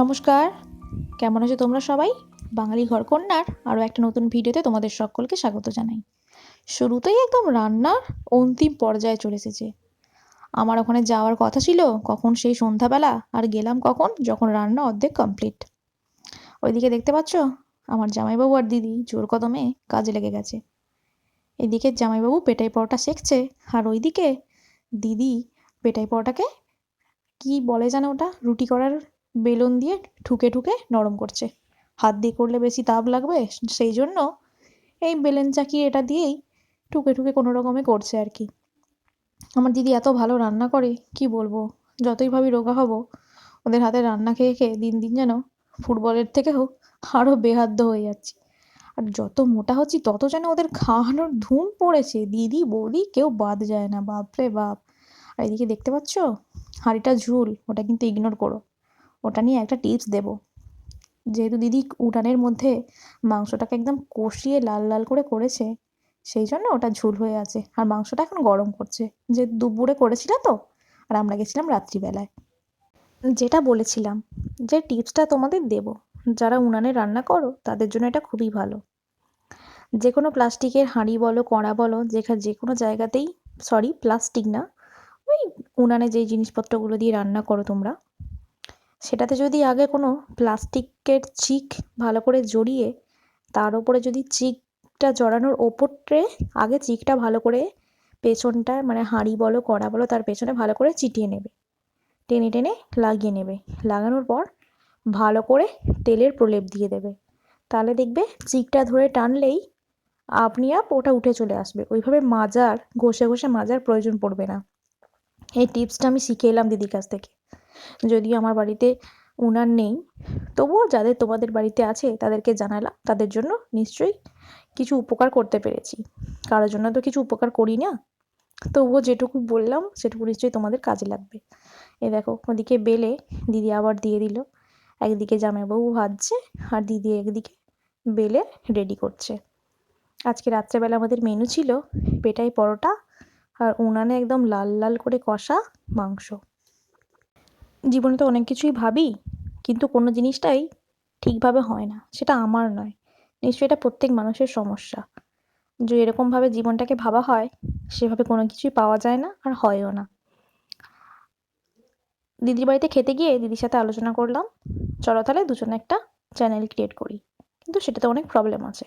নমস্কার। কেমন আছো তোমরা সবাই? বাঙালি ঘরকন্যার আরও একটা নতুন ভিডিওতে তোমাদের সকলকে স্বাগত জানাই। শুরুতেই একদম রান্নার অন্তিম পর্যায়ে চলে এসেছে। আমার ওখানে যাওয়ার কথা ছিল, কখন সেই সন্ধ্যাবেলা, আর গেলাম কখন, যখন রান্না অর্ধেক কমপ্লিট ওইদিকে দেখতে পাচ্ছ, আমার জামাইবাবু আর দিদি, জোর কদমে কাজে লেগে গেছে। এদিকে জামাইবাবু পেটাই পরোটা শেখছে, আর ওইদিকে দিদি পেটাই পরোটাকে, কি বলে জানো ওটা, রুটি করার বেলুন দিয়ে ঠুকে ঠুকে নরম করছে। হাত দিয়ে করলে বেশি তাপ লাগবে, সেই জন্য এই বেলেন চাকি এটা দিয়েই ঠুকে ঠুকে কোনো রকমে করছে আর কি। আমার দিদি এত ভালো রান্না করে, কি বলব? যতই ভাবি রোগা হব, ওদের হাতে রান্না খেয়ে খেয়ে দিন দিন যেন ফুটবলের থেকেও আরও বেহাদ্য হয়ে যাচ্ছি। আর যত মোটা হচ্ছি, তত যেন ওদের খাওয়ানোর ধুম পড়েছে। দিদি, বৌদি কেউ বাদ যায় না, বাপরে বাপ। আর এদিকে দেখতে পাচ্ছ? হাঁড়িটা ঝুল, ওটা কিন্তু ইগনোর করো। ওটা নিয়ে একটা টিপস দেবো। যেহেতু দিদি উঠানের মধ্যে মাংসটাকে একদম কষিয়ে লাল লাল করে করেছে, সেই জন্য ওটা ঝুল হয়ে আছে। আর মাংসটা এখন গরম করছে। যে দুপুরে করেছিল তো, আর আমরা গেছিলাম রাত্রিবেলায়। যেটা বলেছিলাম যে টিপসটা তোমাদের দেবো। যারা উনানে রান্না করো, তাদের জন্য এটা খুবই ভালো। যে কোনো প্লাস্টিকের হাঁড়ি বলো, কড়া বলো যেখানে যে কোনো জায়গাতেই সরি প্লাস্টিক না, ওই উনানে যেই জিনিসপত্রগুলো দিয়ে রান্না করো তোমরা সেটাতে যদি আগে কোনো প্লাস্টিকের চিক ভালো করে জড়িয়ে, তার ওপরে যদি চিকটা জড়ানোর ওপরে আগে চিকটা ভালো করে পেছনটা মানে হাঁড়ি বলো, কড়া বলো, তার পেছনে ভালো করে চিটিয়ে নেবে। টেনে টেনে লাগিয়ে নেবে। লাগানোর পর ভালো করে তেলের প্রলেপ দিয়ে দেবে। তাহলে দেখবে চিকটা ধরে টানলেই আপনি আপ ওটা উঠে চলে আসবে। ওইভাবে মাজার, ঘষে ঘষে মাজার প্রয়োজন পড়বে না। এই টিপসটা আমি শিখে এলাম দিদির কাছ থেকে। যদিও আমার বাড়িতে উনান নেই, তবুও যাদের তোমাদের বাড়িতে আছে তাদেরকে জানালাম, তাদের জন্য নিশ্চয়ই কিছু উপকার করতে পেরেছি। কারোর জন্য তো কিছু উপকার করি না। তবুও যেটুকু বললাম, সেটুকু নিশ্চয়ই তোমাদের কাজে লাগবে। এ দেখো, ওদিকে বেলে দিদি আবার দিয়ে দিল। একদিকে জামাইবাবু ভাজছে, আর দিদি একদিকে বেলে রেডি করছে। আজকে রাত্রেবেলা আমাদের মেনু ছিল পেটাই পরোটা, আর উনানে একদম লাল লাল করে কষা মাংস। জীবনে তো অনেক কিছুই ভাবি, কিন্তু কোনো জিনিসটাই ঠিকভাবে হয় না। সেটা আমার নয়। নিশ্চয়ই এটা প্রত্যেক মানুষের সমস্যা। যে এরকমভাবে জীবনটাকে ভাবা হয়, সেভাবে কোনো কিছুই পাওয়া যায় না আর হয়ও না। দিদির বাড়িতে খেতে গিয়ে দিদির সাথে আলোচনা করলাম। চলো তাহলে দুজনে একটা চ্যানেল ক্রিয়েট করি। কিন্তু সেটাতে অনেক প্রবলেম আছে।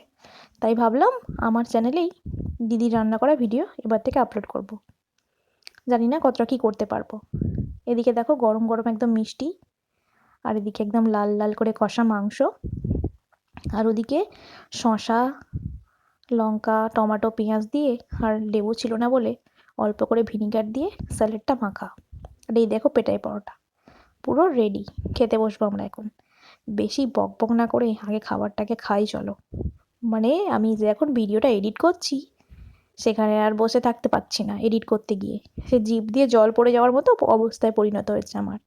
তাই ভাবলাম আমার চ্যানেলেই দিদির রান্না করা ভিডিও এবার থেকে আপলোড করব। জানি না কতটা কী করতে পারব। এদিকে দেখো গরম গরম একদম মিষ্টি, আর এদিকে একদম লাল লাল করে কষা মাংস, আর ওদিকে শশা লঙ্কা, টমাটো, পেঁয়াজ দিয়ে, আর লেবু ছিল না বলে অল্প করে ভিনিগার দিয়ে স্যালাডটা মাখা। আর এই দেখো পেটাই পরোটা, পুরো রেডি খেতে বসবো আমরা এখন। বেশি বক বক না করে আগে খাবারটাকে খাই চলো। মানে আমি যে এখন ভিডিওটা এডিট করছি সেখানে আর বসে থাকতে পারছি না এডিট করতে গিয়ে। সে জিপ দিয়ে জল পড়ে যাওয়ার মতো অবস্থায় পরিণত হয়েছে আমার।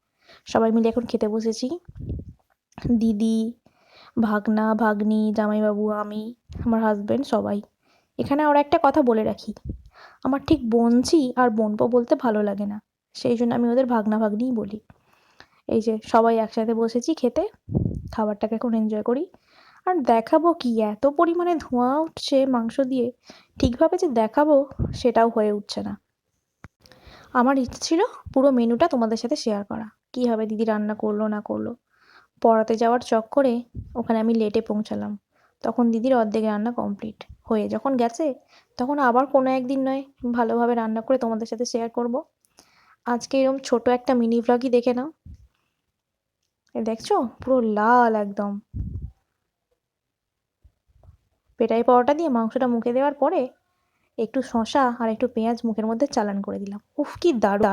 সবাই মিলে এখন খেতে বসেছি। দিদি, ভাগনা, ভাগ্নি, জামাইবাবু, আমি, আমার হাজব্যান্ড সবাই। এখানে আর একটা কথা বলে রাখি। আমার ঠিক বোনঝি আর বোনপো বলতে ভালো লাগে না। সেই জন্য আমি ওদের ভাগনা, ভাগ্নিই বলি। এই যে সবাই একসাথে বসেছি খেতে, খাবারটাকে এখন এনজয় করি। আর দেখাবো কি? এত পরিমাণে ধোঁয়া উঠছে মাংস দিয়ে। ঠিকভাবে যে দেখাবো সেটাও হয়ে উঠছে না। আমার ইচ্ছে ছিল পুরো মেনুটা তোমাদের সাথে শেয়ার করা। কীভাবে দিদি রান্না করল, না করল? পড়াতে যাওয়ার চক্করে ওখানে আমি লেটে পৌঁছালাম। তখন দিদির অর্ধেক রান্না কমপ্লিট হয়ে যখন গেছে, তখন আবার কোনো একদিন নয়, ভালোভাবে রান্না করে তোমাদের সাথে শেয়ার করব। আজকে এরকম ছোট একটা মিনি ভ্লগই দেখে নাও। দেখছ? পুরো লাল একদম। পেটাই পরোটা দিয়ে মাংসটা মুখে দেওয়ার পরে একটু শসা আর একটু পেঁয়াজ মুখের মধ্যে চালান করে দিলাম। উফ, কি দারুণ।